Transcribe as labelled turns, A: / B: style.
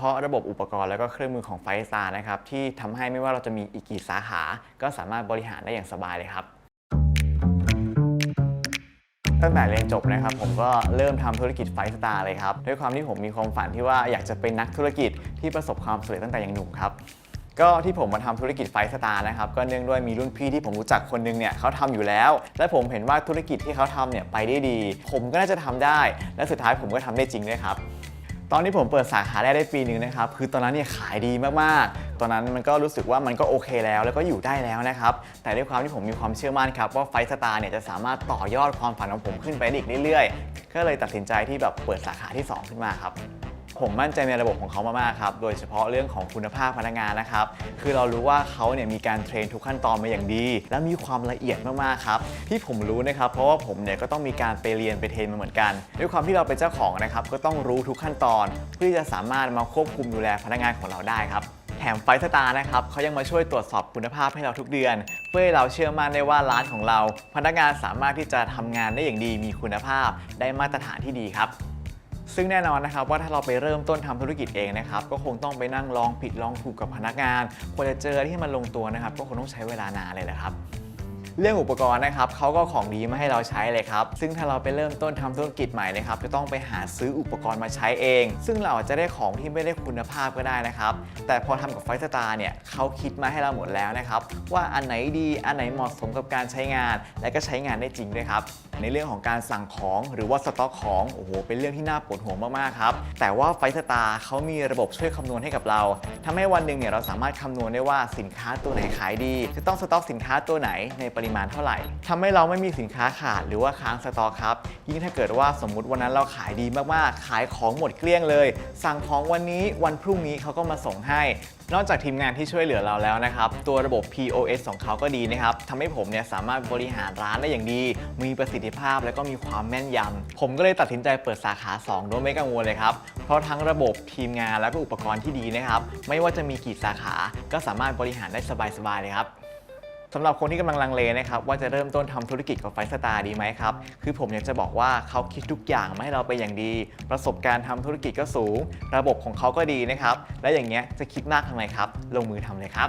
A: เพราะระบบอุปกรณ์แล้วก็เครื่องมือของไฟสตาร์นะครับที่ทำให้ไม่ว่าเราจะมีอีกกี่สาขา ก็สามารถบริหารได้อย่างสบายเลยครับตั้งแต่เรียนจบนะครับผมก็เริ่มทำธุรกิจไฟสตาร์เลยครับด้วยความที่ผมมีความฝันที่ว่าอยากจะเป็นนักธุรกิจที่ประสบความสำเร็จตั้งแต่ยังหนุ่มครับก็ที่ผมมาทำธุรกิจไฟสตาร์นะครับก็เนื่องด้วยมีรุ่นพี่ที่ผมรู้จักคนหนึงเนี่ยเขาทำอยู่แล้ว และผมเห็นว่าธุรกิจที่เขาทำเนี่ยไปได้ดี ผมก็น่าจะทำได้ และสุดท้ายผมก็ทำได้จริงด้วยครับ ตอนที่ผมเปิดสาขาแรกได้ปีหนึ่งนะครับ คือตอนนั้นเนี่ยขายดีมากๆ ตอนนั้นมันก็รู้สึกว่ามันก็โอเคแล้ว แล้วก็อยู่ได้แล้วนะครับ แต่ด้วยความที่ผมมีความเชื่อมั่นครับว่าไฟสตาร์เนี่ยจะสามารถต่อยอดความฝันของผมขึ้นไปอีกเรื่อยๆ ก็เลยตัดสินใจที่แบบเปิดสาขาที่ 2 ขึ้นมาครับ ผมมั่นใจในระบบของเขามากๆครับ โดยเฉพาะเรื่องของคุณภาพพนักงานนะครับ คือเรารู้ว่าเขาเนี่ยมีการเทรนทุกขั้นตอนมาอย่างดี และมีความละเอียดมากๆครับ ที่ผมรู้นะครับ เพราะว่าผมเนี่ยก็ต้องมีการไปเรียนไปเทรนมาเหมือนกัน ด้วยความที่เราเป็นเจ้าของนะครับ ก็ต้องรู้ทุกขั้นตอน เพื่อที่จะสามารถมาควบคุมดูแลพนักงานของเราได้ครับแถมไฟสตาร์นะครับเขายังมาช่วยตรวจสอบคุณภาพให้เราทุกเดือน เพื่อให้เราเชื่อมั่นได้ว่าร้านของเรา พนักงานสามารถที่จะทำงานได้อย่างดีมีคุณภาพ ได้มาตรฐานที่ดีครับ ซึ่งแน่นอนนะครับว่าถ้าเราไปเริ่มต้นทำธุรกิจเองนะครับก็คงต้องไปนั่งลองผิดลองถูกกับพนักงานกว่าจะเจอที่มันลงตัวนะครับก็คงต้องใช้เวลานานเลยแหละครับ เรื่องอุปกรณ์นะครับเขาก็ของดีมาให้เราใช้เลยครับ ซึ่งถ้าเราไปเริ่มต้นทำธุรกิจใหม่นะครับจะต้องไปหาซื้ออุปกรณ์มาใช้เอง ซึ่งเราอาจจะได้ของที่ไม่ได้คุณภาพก็ได้นะครับ แต่พอทำกับไฟสตาร์เนี่ยเขาคิดมาให้เราหมดแล้วนะครับว่าอันไหนดีอันไหนเหมาะสมกับการใช้งาน และก็ใช้งานได้จริงด้วยครับในเรื่องของการสั่งของหรือว่าสต็อกของโอ้โหเป็นเรื่องที่น่าปวดหัวมากๆครับแต่ว่าไฟสตาร์เขามีระบบช่วยคำนวณให้กับเราทำให้วันหนึ่งเนี่ยเราสามารถคำนวณได้ว่าสินค้าตัวไหนขายดี จะต้องสต็อกสินค้าตัวไหนในปริมาณเท่าไหร่ทำให้เราไม่มีสินค้าขาดหรือว่าค้างสต็อกครับ ยิ่งถ้าเกิดว่าสมมุติวันนั้นเราขายดีมากๆ ขายของหมดเกลี้ยงเลย สั่งของวันนี้วันพรุ่งนี้เขาก็มาส่งให้ นอกจากทีมงานที่ช่วยเหลือเราแล้วนะครับ ตัวระบบ POS ของเขาก็ดีนะครับทำให้ผมเนี่ยสามารถบริหารร้านได้อย่างดี มีประสิทธิภาพและก็มีความแม่นยำ ผมก็เลยตัดสินใจเปิดสาขา 2 โดยไม่กังวลเลยครับ เพราะทั้งระบบทีมงานและก็อุปกรณ์ที่ดีนะครับ ไม่ว่าจะมีกี่สาขา ก็สามารถบริหารได้สบายๆเลยครับ สำหรับคนที่กำลังลังเลนะครับว่าจะเริ่มต้นทำธุรกิจกับไฟสตาร์ดีไหมครับ คือผมอยากจะบอกว่าเขาคิดทุกอย่างมาให้เราไปอย่างดี ประสบการณ์ทำธุรกิจก็สูง ระบบของเขาก็ดีนะครับ และอย่างเงี้ยจะคิดมากทำไมครับ ลงมือทำเลยครับ